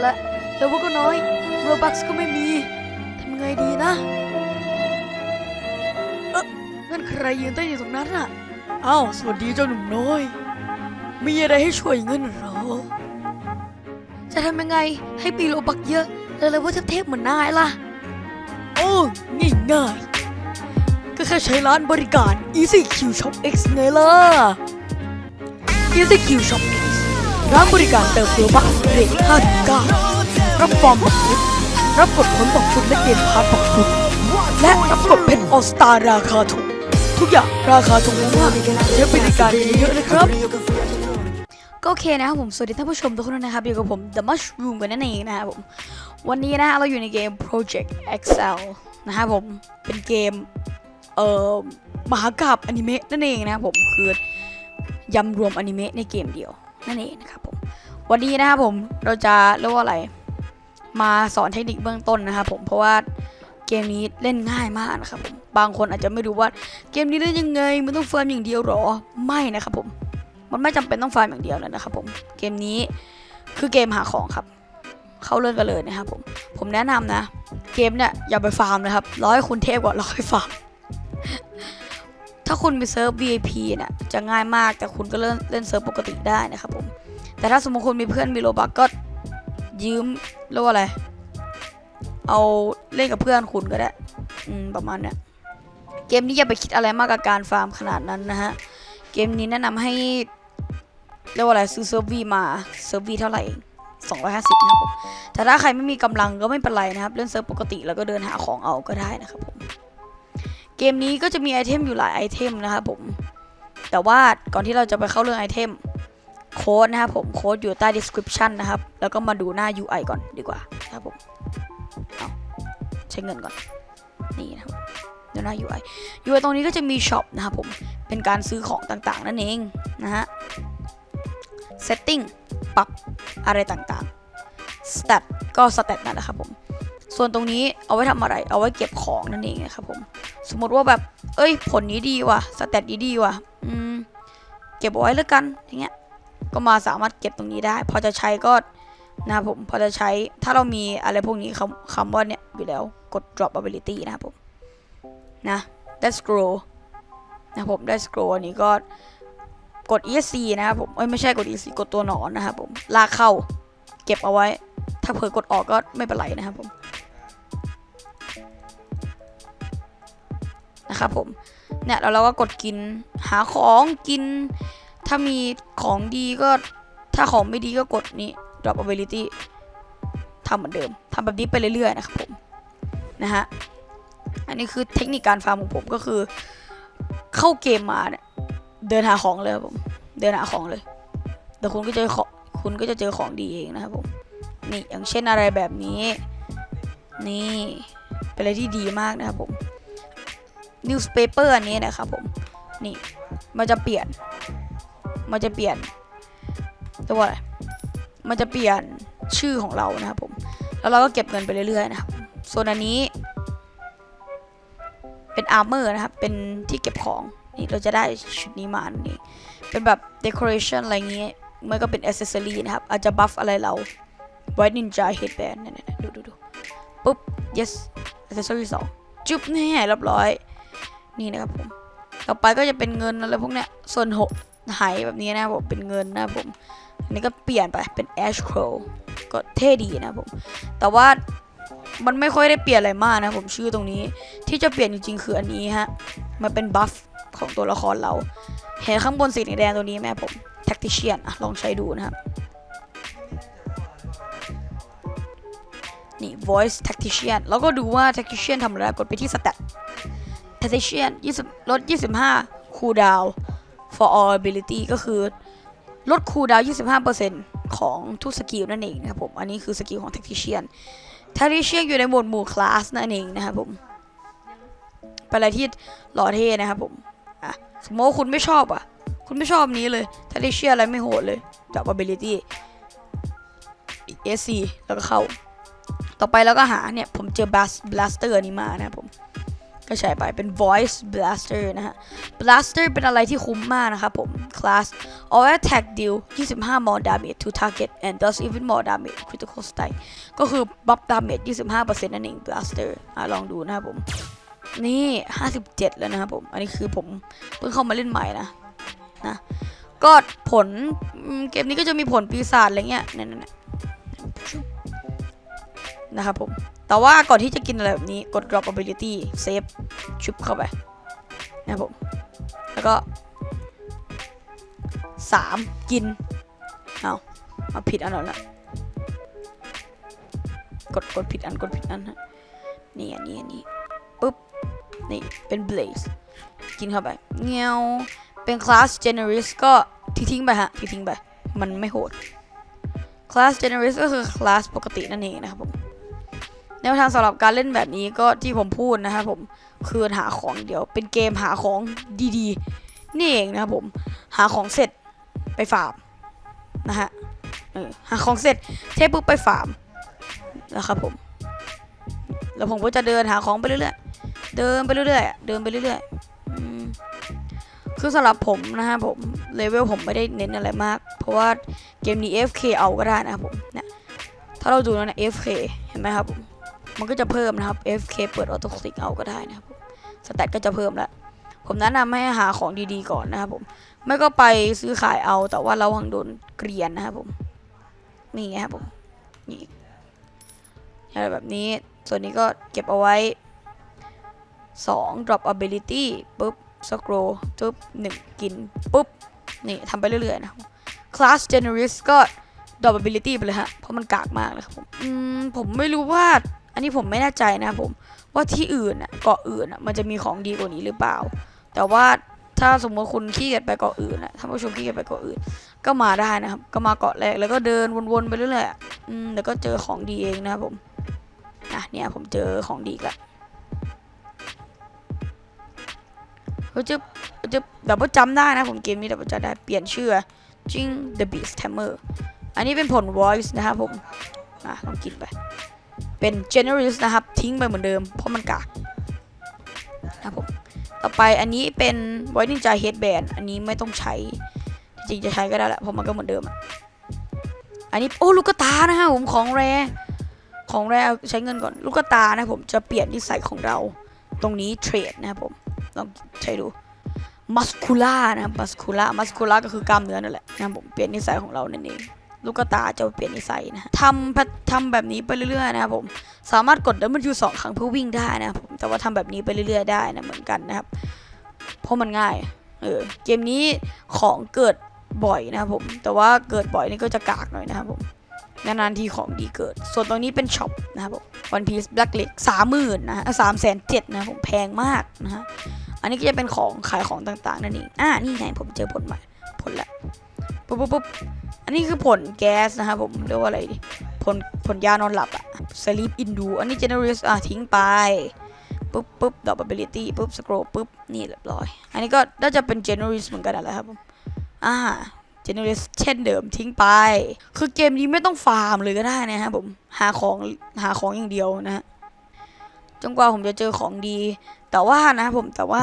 แล้วแล้วว่าก็น้อยโรบักก็ไม่มีทำไงดีนะ เอ๊ะนั่นใครยืนเต้นอยู่ตรงนั้นน่ะอ้าวสวัสดีเจ้าหนุ่มน้อย มีอะไรให้ช่วยเงินเหรอ จะทำยังไงให้ปีโลบักเยอะแล้วเลยว่าเทพๆเหมือนนายล่ะ โอ้ง่ายง่ายๆก็แค่ใช้ร้านบริการ Easy Q Shop X ไงล่ะ Easy Q Shop X ร้านบริการเติมโลบักเรท5-9รับฟอร์มบักฟุตรับกดผลบักฟุตและเกมพาร์ทบักฟุตและรับกดเพชรออสตาราคาถูก ทุกอย่างราคาถูกมากใช้บริการเยอะนะครับ ก็โอเคนะครับผม สวัสดีท่านผู้ชมทุกคนนะครับ อยู่กับผม The Mushroom กันนั่นเองนะครับผม วันนี้นะเราอยู่ในเกม Project XL นะครับผม เป็นเกม เอ่อมหากาบอนิเมะนั่นเองนะครับผมคือยำรวมอนิเมะในเกมเดียวนั่นเองนะครับ วันนี้นะครับผมเราจะเรียกว่าอะไร มาสอนเทคนิคเบื้องต้นนะครับผมเพราะว่าเกมนี้เล่นง่ายมากนะครับผมบางคนอาจจะไม่รู้ว่าเกมนี้เล่นยังไงมันต้องเฟิร์มอย่างเดียวหรอไม่นะครับผมมันไม่จำเป็นต้องฟาร์มอย่างเดียวเลยนะครับผมเกมนี้คือเกมหาของครับ เข้าเรื่องกันเลยนะครับผมผมแนะนำนะ เกมเนี่ยอย่าไปฟาร์มนะครับร้อยคุณเทพกว่าร้อยฟาร์มถ้าคุณไปเซิร์ฟ VIP เนี่ยจะง่ายมากแต่คุณก็เล่นเล่นเซิร์ฟปกติได้นะครับผม แต่ถ้าสมมติคุณมีเพื่อนมีโลบักก็ยืมเรียกว่าอะไร เอาเล่นกับเพื่อนคุณก็ได้ อืมประมาณเนี้ยเกมนี้อย่าไปคิดอะไรมากกับการฟาร์มขนาดนั้นนะฮะ เกมนี้แนะนำให้เรียกว่าอะไรซื้อเซิร์ฟวีมาเซิร์ฟวีเท่าไหร่เอง250นะครับผมแต่ถ้าใครไม่มีกำลังก็ไม่เป็นไรนะครับ เล่นเซิร์ฟปกติแล้วก็เดินหาของเอาก็ได้นะครับผม เกมนี้ก็จะมีไอเทมอยู่หลายไอเทมนะครับผม แต่ว่าก่อนที่เราจะไปเข้าเรื่องไอเทม โค้ดนะครับผมโค้ดอยู่ใต้ description นะครับ แล้วก็มาดูหน้า UI ก่อนดีกว่าครับผมเอาใช้เงินก่อน นี่นะครับดูหน้า UI UI ตรงนี้ก็จะมีช็อปนะครับผมเป็นการซื้อของต่างๆ นั่นเองนะฮะ setting ปรับอะไรต่างๆ stat ก็ stat นั่นแหละครับผมส่วนตรงนี้เอาไว้ทำอะไร เอาไว้เก็บของนั่นเองนะครับผม สมมติว่าแบบ เอ้ย ผลนี้ดีว่ะ stat นี้ดีว่ะ อืม เก็บเอาไว้แล้วกัน อย่างเงี้ย ก็มาสามารถเก็บตรงนี้ได้ พอจะใช้ก็นะครับผมพอจะใช้ถ้าเรามีอะไรพวกนี้คำคำว่าเนี่ยอยู่แล้วกด drop ability นะครับผมนะ that's grow นะครับผมได้ scroll อันนี้ก็กด ESC นะครับผมเอ้ยไม่ใช่กด ESC กดตัวหนอนนะครับผมลากเข้าเก็บเอาไว้ ถ้าเผลอกดออกก็ไม่เป็นไรนะครับผมนะครับผมเนี่ยแล้วเราก็กดกินหาของกิน ถ้ามีของดีก็ถ้าของไม่ดีก็กดนี้ drop ability ทำเหมือนเดิมทำแบบนี้ไปเรื่อยๆนะครับผมนะฮะอันนี้คือเทคนิคการฟาร์มของผมก็คือ เข้าเกมมาเนี่ยเดินหาของเลยครับผมเดินหาของเลยแต่คุณก็เจอของคุณก็จะเจอของดีเองนะครับผมนี่อย่างเช่นอะไรแบบนี้ นี่เป็นอะไรที่ดีมากนะครับผม newspaper อันนี้นะครับผม นี่มันจะเปลี่ยน มันจะเปลี่ยนตัวอะไรมันจะเปลี่ยนชื่อของเรานะครับผม แล้วเราก็เก็บเงินไปเรื่อยๆนะครับ ส่วนอันนี้ เป็นอาร์เมอร์นะครับ เป็นที่เก็บของ นี่เราจะได้ชุดนี้มานี่ เป็นแบบ decoration อะไรเงี้ยมันก็เป็น accessory นะครับ อาจจะ buff อะไรเรา white ninja headband เนี่ยๆดูดูดูปุ๊บ yes accessory สองจุ๊บแน่เรียบร้อย นี่นะครับผม ต่อไปก็จะเป็นเงินอะไรพวกเนี้ย ส่วนหก หายแบบนี้นะผมเป็นเงินนะผมอันนี้ก็เปลี่ยนไปเป็น ash crow ก็เท่ดีนะผมแต่ว่ามันไม่ค่อยได้เปลี่ยนอะไรมากนะผมชื่อตรงนี้ ที่จะเปลี่ยนจริงๆคืออันนี้ฮะมันเป็นบัฟของตัวละครเรา เห็นข้างบนสีแดงตัวนี้ไหมครับผม tactician อะลองใช้ดูนะครับนี่ voice tactician แล้วก็ดูว่า tactician ทำอะไรกดไปที่ stat tactician 20ลด 25 cooldown for all ability ก็คือ ลด cooldown 25%ของทุกสกิลนั่นเองนะครับผม อันนี้คือสกิลของ tactician tactician อยู่ในหมวดหมู่ class นั่นเองนะครับผมเป็นอะไรที่หล่อเท่นะครับผมอะสมมติว่าคุณไม่ชอบอะ คุณไม่ชอบนี้เลยถ้าได้เชื่ออะไรไม่โหดเลยจาก ability SC แล้วก็เข้า ต่อไปแล้วก็หาเนี่ย ผมเจอ blast blaster อันนี้มานะครับผม ก็ใช้ไปเป็น voice blaster นะฮะ blaster เป็นอะไรที่คุ้มมากนะครับผม class all attack deal 25 more damage to target and does even more damage critical strike ก็คือบัฟ damage 25%นั่นเอง blaster อะลองดูนะครับผม นี่ 57 แล้วนะครับผม อันนี้คือผมเพิ่งเข้ามาเล่นใหม่นะนะก็ผลเกมนี้ก็จะมีผลปีศาจอะไรเงี้ยนั่นๆนะครับผม แต่ว่าก่อนที่จะกินอะไรแบบนี้กด drop ability save ชุบเข้าไปนะครับผม แล้วก็ 3 กิน เอาเอาผิดอันนั้นะกดกดผิดอันกดผิดอันฮะนี่อันนี้อันนี้ปุ๊บ นี่ เป็น blaze กินเข้าไปเงี้ยวเป็นคลาส generous ก็ทิ้งไปฮะทิ้งไป มันไม่โหดคลาส generous ก็คือคลาสปกตินั่นเองนะครับผม แนวทางสำหรับการเล่นแบบนี้ก็ที่ผมพูดนะครับผมคือหาของเดี๋ยวเป็นเกมหาของดีๆ นี่เองนะครับผมหาของเสร็จไปฟาร์มนะฮะหาของเสร็จเทปุ๊บไปฟาร์มนะครับผมแล้วผมก็จะเดินหาของไปเรื่อยๆ เดินไปเรื่อยๆ เดินไปเรื่อยๆ คือสำหรับผมนะฮะผมเลเวลผมไม่ได้เน้นอะไรมาก เพราะว่าเกมนี้ FK เอาก็ได้นะครับผมเนี่ยถ้าเราดูนะ FK เห็นไหมครับผม มันก็จะเพิ่มนะครับ FK เปิดออโต้คลิกเอาก็ได้นะครับผมสแตทก็จะเพิ่มแล้วผมแนะนำให้หาของดีๆก่อนนะครับผม ไม่ก็ไปซื้อขายเอาแต่ว่าเระวังโดนเกลียนนะครับผมนี่ไงครับผมนี่อะไรแบบนี้ ส่วนนี้ก็เก็บเอาไว้ 2 drop ability ปุ๊บ scroll ปุ๊บ1กิน ปุ๊บ นี่ทำไปเรื่อยๆนะครับ class generous ก็ drop ability ไปเลยฮะ เพราะมันกากมากเลยครับผมอืมผมไม่รู้ว่า อันนี้ผมไม่แน่ใจนะผม ว่าที่อื่นอะเกาะอื่นอะมันจะมีของดีกว่านี้หรือเปล่า แต่ว่าถ้าสมมติคุณขี้เกียจไปเกาะอื่นอะถ้าผู้ชมขี้เกียจไปเกาะอื่น ก็มาได้นะครับ ก็มาเกาะแรกแล้วก็เดินวนๆไปเรื่อยๆอืมแล้วก็เจอของดีเองนะครับผมอะเนี่ยผมเจอของดีกละเฮ้ยจะจะดับเบิลจำได้นะผมเกมนี้ดับเบิลจำได้เปลี่ยนชื่อจิง The Beast Tamer อันนี้เป็นผล voice นะครับผมอะลองกินไป เป็น generous นะครับ ทิ้งไปเหมือนเดิม เพราะมันกากนะผม ต่อไปอันนี้เป็น Void Ninja Headband อันนี้ไม่ต้องใช้ จริงจะใช้ก็ได้แหละเพราะมันก็เหมือนเดิม อันนี้ โอ้ลูกกตานะครับผมของแรของแรใช้เงินก่อน ลูกกตานะผมจะเปลี่ยนนิสัยของเรา ตรงนี้เทรดนะครับผมลองใช้ดูมัสคูล่านะครับมัสคูล่ามัสคูล่าก็คือกล้ามเนื้อนั่นแหละนะครับผมเปลี่ยนนิสัยของเรานั่นเอง ลูกกระตาจะเปลี่ยนนิสัยนะฮะทำทำแบบนี้ไปเรื่อยๆนะครับผม สามารถกด W สองครั้งเพื่อวิ่งได้นะครับผมแต่ว่าทำแบบนี้ไปเรื่อยๆได้นะเหมือนกันนะครับ เพราะมันง่าย เออ เกมนี้ของเกิดบ่อยนะครับผม แต่ว่าเกิดบ่อยนี่ก็จะกากหน่อยนะครับผมนานๆทีของดีเกิด ส่วนตรงนี้เป็นช็อปนะครับผม One Piece Black Lake สามหมื่นนะสามแสนเจ็ดนะผมแพงมากนะฮะ อันนี้ก็จะเป็นของขายของต่างๆนั่นเอง อ่านี่ไงผมเจอผลใหม่ผลละปุ๊บปุ๊บปุ๊บ อันนี้คือผลแก๊สนะครับผมเรียกว่าอะไรดีผลผลยานอนหลับอะ sleep indu อันนี้ generous อะทิ้งไปปุ๊บปุ๊บ drop ability ปุ๊บ scroll ปุ๊บนี่เรียบร้อย อันนี้ก็น่าจะเป็น generous เหมือนกันแหละครับผมอ่า generous เช่นเดิมทิ้งไป คือเกมนี้ไม่ต้องฟาร์มเลยก็ได้นะครับผมหาของหาของอย่างเดียวนะฮะจนกว่าผมจะเจอของดี แต่ว่านะผมแต่ว่า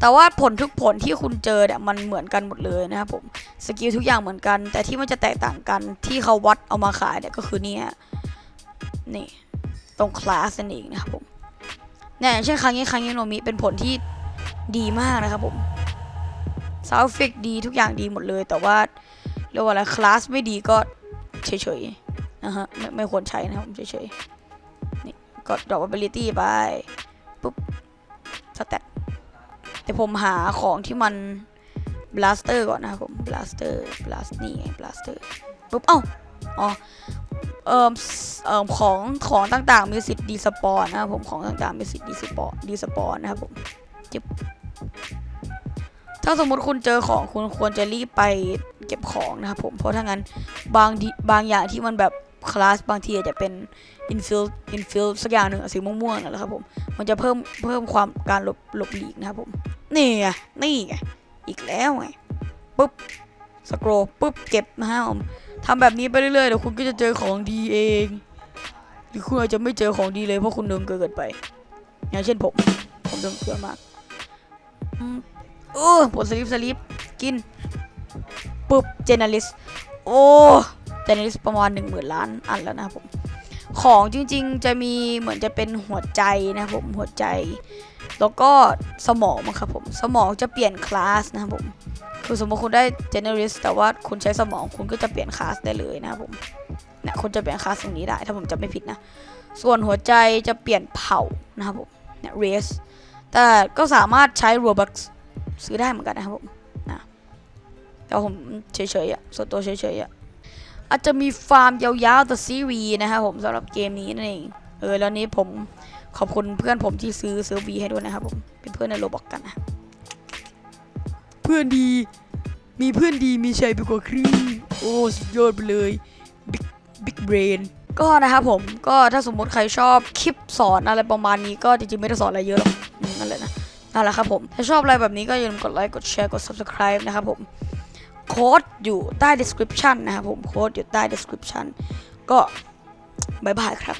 แต่ว่าผลทุกผลที่คุณเจอเนี่ยมันเหมือนกันหมดเลยนะครับผมสกิลทุกอย่างเหมือนกัน แต่ที่มันจะแตกต่างกันที่เขาวัดเอามาขายเนี่ยก็คือเนี่ยนี่ตรงคลาสนั่นเองนะครับผมเนี่ยอย่างเช่นครั้งนี้ครั้งนี้โนมิเป็นผลที่ดีมากนะครับผมซาวเฟกดีทุกอย่างดีหมดเลย แต่ว่าเรียกว่าอะไรคลาสไม่ดีก็เฉยๆนะฮะไม่ไม่ควรใช้นะครับผมเฉยๆนี่ก็ดรอป ability ไปปุ๊บสแตท แต่ผมหาของที่มัน blaster ก่อนนะครับผม blaster blast นี่ไง blaster ปุ๊บเอ้าอ๋อเอ่อเอ่อของของต่างๆมีสิทธิ์ดีสปอนนะครับผมของต่างๆมีสิทธิ์ดีสปอนดีสปอนนะครับผมจึ๊บถ้าสมมติคุณเจอของคุณควรจะรีบไปเก็บของนะครับผมเพราะถ้างั้นบางบางอย่างที่มันแบบคลาสบางทีอาจจะเป็นอินฟิลอินฟิลสักอย่างหนึ่งสีม่วงๆนั่นแหละครับผมมันจะเพิ่มเพิ่มความการหลบหลบหลีกนะครับผม นี่ไงนี่ไงอีกแล้วไงปุ๊บสครอปุ๊บเก็บนะฮะผมทำแบบนี้ไปเรื่อยๆเดี๋ยวคุณก็จะเจอของดีเอง หรือคุณอาจจะไม่เจอของดีเลยเพราะคุณเดินเกินไป อย่างเช่นผม ผมโดนเกลือมากอืมโอ้ผลสลิปสลิปกินปุ๊บเจเนลิสโอ้เจเนลิสประมาณหนึ่งหมื่นล้านอันแล้วนะผม ของจริงๆจะมีเหมือนจะเป็นหัวใจนะผมหัวใจ แล้วก็สมองครับผม สมองจะเปลี่ยนคลาสนะครับผม คือสมมติคุณได้ generalist แต่ว่าคุณใช้สมองคุณก็จะเปลี่ยนคลาสได้เลยนะครับผมเนี่ยคุณจะเปลี่ยนคลาสตรงนี้ได้ ถ้าผมจำไม่ผิดนะ ส่วนหัวใจจะเปลี่ยนเผ่านะครับผมเนี่ย race แต่ก็สามารถใช้ robux ซื้อได้เหมือนกันนะครับผมนะแต่ผมเฉยๆอะส่วนตัวเฉยๆอะอาจจะมีฟาร์มยาวๆ the series นะครับผมสำหรับเกมนี้นั่นเอง เออ แล้วนี้ผม ขอบคุณเพื่อนผมที่ซื้อซื้อวีให้ด้วยนะครับผมเป็นเพื่อนในโรบอกกันนะเพื่อนดี มีเพื่อนดีมีชัยไปกว่าครึ่งโอ้สุดยอดไปเลยบิ๊กบิ๊กเบรนก็นะครับผมก็ถ้าสมมติใครชอบคลิปสอนอะไรประมาณนี้ก็จริงๆไม่ได้สอนอะไรเยอะหรอกอืมนั่นแหละนะนั่นแหละครับผม ถ้าชอบอะไรแบบนี้ก็อย่าลืมกดไลค์กดแชร์กด subscribe นะครับผมโค้ดอยู่ใต้ description นะครับผมโค้ดอยู่ใต้ description ก็บายบายครับ